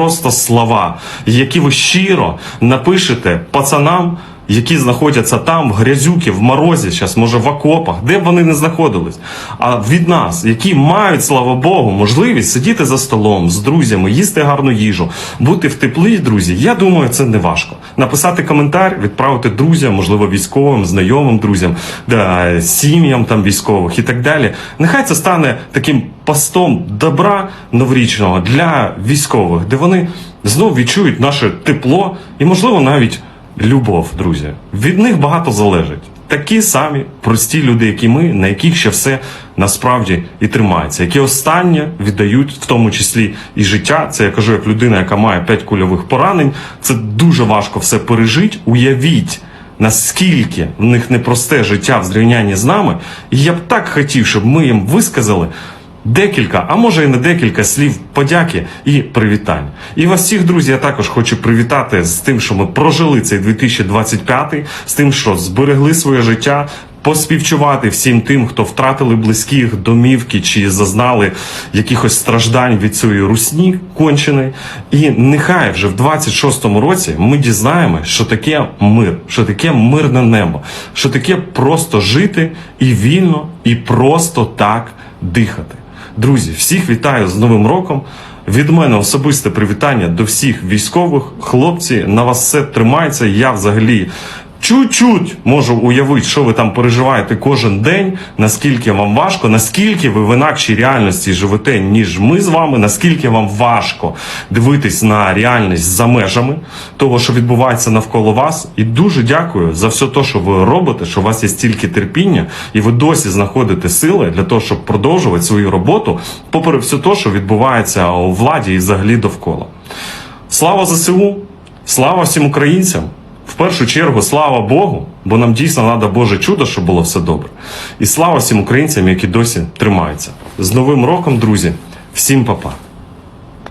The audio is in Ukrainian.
просто слова, які ви щиро напишете пацанам, які знаходяться там, в грязюки, в морозі, зараз, може, в окопах, де б вони не знаходились. А від нас, які мають, слава Богу, можливість сидіти за столом з друзями, їсти гарну їжу, бути в теплі, друзі, я думаю, це не важко. Написати коментар, відправити друзям, можливо, військовим, знайомим друзям, да, сім'ям там військових і так далі. Нехай це стане таким постом добра новорічного для військових, де вони знов відчують наше тепло і, можливо, навіть любов, друзі. Від них багато залежить. Такі самі прості люди, як і ми, на яких ще все насправді і тримається, які останнє віддають, в тому числі і життя. Це я кажу як людина, яка має 5 кульових поранень. Це дуже важко все пережити. Уявіть. Наскільки в них непросте життя в зрівнянні з нами, і я б так хотів, щоб ми їм висказали декілька, а може і не декілька слів подяки і привітань. І вас всіх, друзі, я також хочу привітати з тим, що ми прожили цей 2025, з тим, що зберегли своє життя. Поспівчувати всім тим, хто втратили близьких домівки чи зазнали якихось страждань від цієї русні конченої. І нехай вже в 26-му році ми дізнаємося, що таке мир, що таке мирне небо, що таке просто жити і вільно, і просто так дихати. Друзі, всіх вітаю з Новим роком. Від мене особисте привітання до всіх військових. Хлопці, на вас все тримається. Я взагалі чуть-чуть можу уявити, що ви там переживаєте кожен день, наскільки вам важко, наскільки ви в інакшій реальності живете, ніж ми з вами, наскільки вам важко дивитись на реальність за межами того, що відбувається навколо вас. І дуже дякую за все те, що ви робите, що у вас є стільки терпіння, і ви досі знаходите сили для того, щоб продовжувати свою роботу, попри все те, що відбувається у владі і взагалі довкола. Слава ЗСУ! Слава всім українцям! В першу чергу, слава Богу, бо нам дійсно треба Боже чудо, щоб було все добре. І слава всім українцям, які досі тримаються. З Новим роком, друзі! Всім па-па!